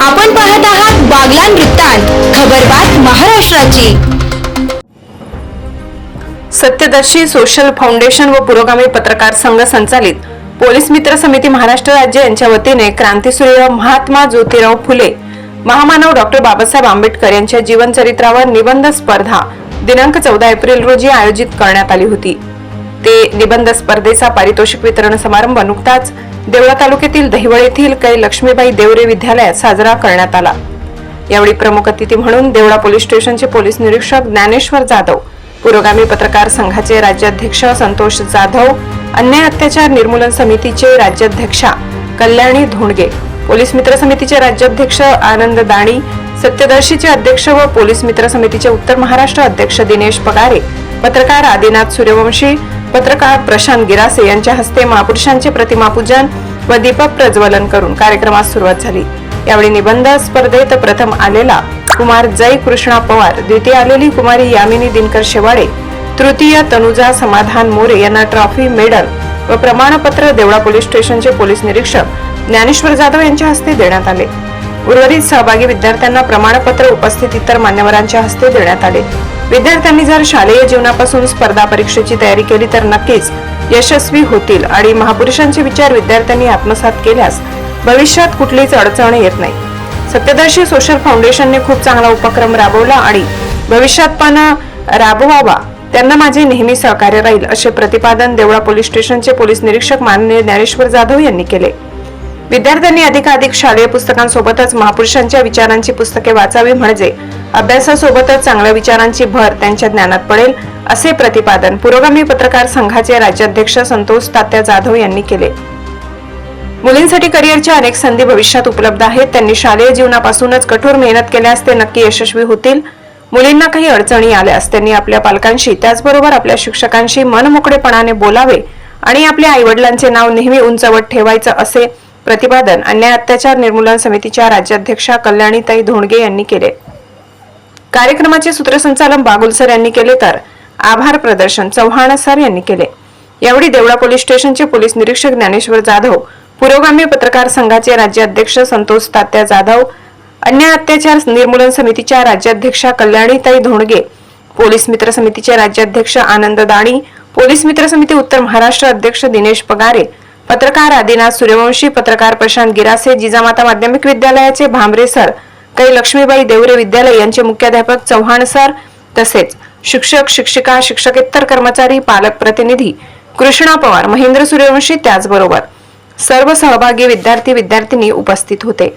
आपण पाहत आहात बागलान वृत्तांत खबरबात महाराष्ट्राची. सत्यदर्शी सोशल फाउंडेशन व पुरोगामी पत्रकार संघ संचालित पोलीस मित्र समिती महाराष्ट्र राज्य यांच्या वतीने क्रांतीसूर्य महात्मा ज्योतिराव फुले महामानव डॉक्टर बाबासाहेब आंबेडकर यांच्या जीवनचरित्रावर निबंध स्पर्धा दिनांक चौदा एप्रिल रोजी आयोजित करण्यात आली होती. ते निबंध स्पर्धेचा पारितोषिक वितरण समारंभ नुकताच देवळा तालुक्यातील दहिवळ येथील कै लक्ष्मीबाई देवरे विद्यालयात साजरा करण्यात आला. यावेळी प्रमुख अतिथी म्हणून देवळा पोलीस स्टेशनचे पोलीस निरीक्षक ज्ञानेश्वर जाधव पुरोगामी पत्रकार संघाचे राज्याध्यक्ष संतोष जाधव अन्याय अत्याचार निर्मूलन समितीचे राज्याध्यक्षा कल्याणी धोंडगे पोलीस मित्र समितीचे राज्याध्यक्ष आनंद दाणी सत्यदर्शीचे अध्यक्ष व पोलीस मित्र समितीचे उत्तर महाराष्ट्र अध्यक्ष दिनेश पगारे पत्रकार आदिनाथ सूर्यवंशी पत्रकार प्रशांत गिरासे यांच्या हस्ते महापुरुषांचे प्रतिमापूजन व दीपक प्रज्वलन करून कार्यक्रमास सुरुवात झाली. यावेळी निबंध स्पर्धेत प्रथम आलेला कुमार जय कृष्णा पवार द्वितीय आलेली कुमारी यामिनी दिनकर शेवाडे तृतीय तनुजा समाधान मोरे यांना ट्रॉफी मेडल व प्रमाणपत्र देवळा पोलीस स्टेशनचे पोलीस निरीक्षक ज्ञानेश्वर जाधव यांच्या हस्ते देण्यात आले. उर्वरित सहभागी विद्यार्थ्यांना प्रमाणपत्र उपस्थित इतर मान्यवरांच्या हस्ते देण्यात आले. विद्यार्थ्यांनी जर शालेय जीवनापासून स्पर्धा परीक्षेची तयारी केली तर नक्कीच यशस्वी होतील आणि महापुरुषांचे विचार विद्यार्थ्यांनी आत्मसात केल्यास भविष्यात कुठलीच अडचण येत नाही. सत्यदर्शी सोशल फाउंडेशनने खूप चांगला उपक्रम राबवला आणि भविष्यात पण राबवावा त्यांना माझे नेहमी सहकार्य राहील असे प्रतिपादन देवळा पोलीस स्टेशनचे पोलीस निरीक्षक माननीय ज्ञानेश्वर जाधव यांनी केले. विद्यार्थ्यांनी अधिकाधिक शालेय पुस्तकांसोबतच महापुरुषांच्या विचारांची पुस्तके वाचावी म्हणजे अभ्यासासोबतच चांगल्या विचारांची भर त्यांच्या ज्ञानात पडेल असे प्रतिपादन पुरोगामी पत्रकार संघाचे राज्याध्यक्ष संतोष तात्या जाधव यांनी केले. मुलींसाठी करिअरच्या अनेक संधी भविष्यात उपलब्ध आहेत. त्यांनी शालेय जीवनापासूनच कठोर मेहनत केल्यास ते नक्की यशस्वी होतील. मुलींना काही अडचणी आल्यास त्यांनी आपल्या पालकांशी त्याचबरोबर आपल्या शिक्षकांशी मनमोकळेपणाने बोलावे आणि आपल्या आईवडिलांचे नाव नेहमी उंचवत ठेवायचं असे प्रतिपादन अन्याय अत्याचार निर्मूलन समितीच्या राज्याध्यक्षा कल्याणीताई धोंडगे यांनी केले. कार्यक्रमाचे सूत्रसंचालन बागुल सर यांनी केले तर आभार प्रदर्शन चव्हाण सर यांनी केले. यावेळी देवळा पोलीस स्टेशनचे पोलीस निरीक्षक ज्ञानेश्वर जाधव पुरोगामी पत्रकार संघाचे राज्याध्यक्ष संतोष तात्या जाधव अन्याय अत्याचार निर्मूलन समितीच्या राज्याध्यक्षा कल्याणीताई धोंडगे पोलीस मित्र समितीचे राज्याध्यक्ष आनंद दाणी पोलीस मित्र समिती उत्तर महाराष्ट्र अध्यक्ष दिनेश पगारे पत्रकार आदिनाथ सूर्यवंशी पत्रकार प्रशांत गिरासे जिजामाता माध्यमिक विद्यालयाचे भांबरे सर कै लक्ष्मीबाई देवरे विद्यालय यांचे मुख्याध्यापक चव्हाण सर तसेच शिक्षक शिक्षिका शिक्षकेतर कर्मचारी पालक प्रतिनिधी कृष्णा पवार महेंद्र सूर्यवंशी त्याचबरोबर सर्व सहभागी विद्यार्थी विद्यार्थिनी उपस्थित होते.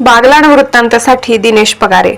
बागलाण वृत्तांतासाठी दिनेश पगारे.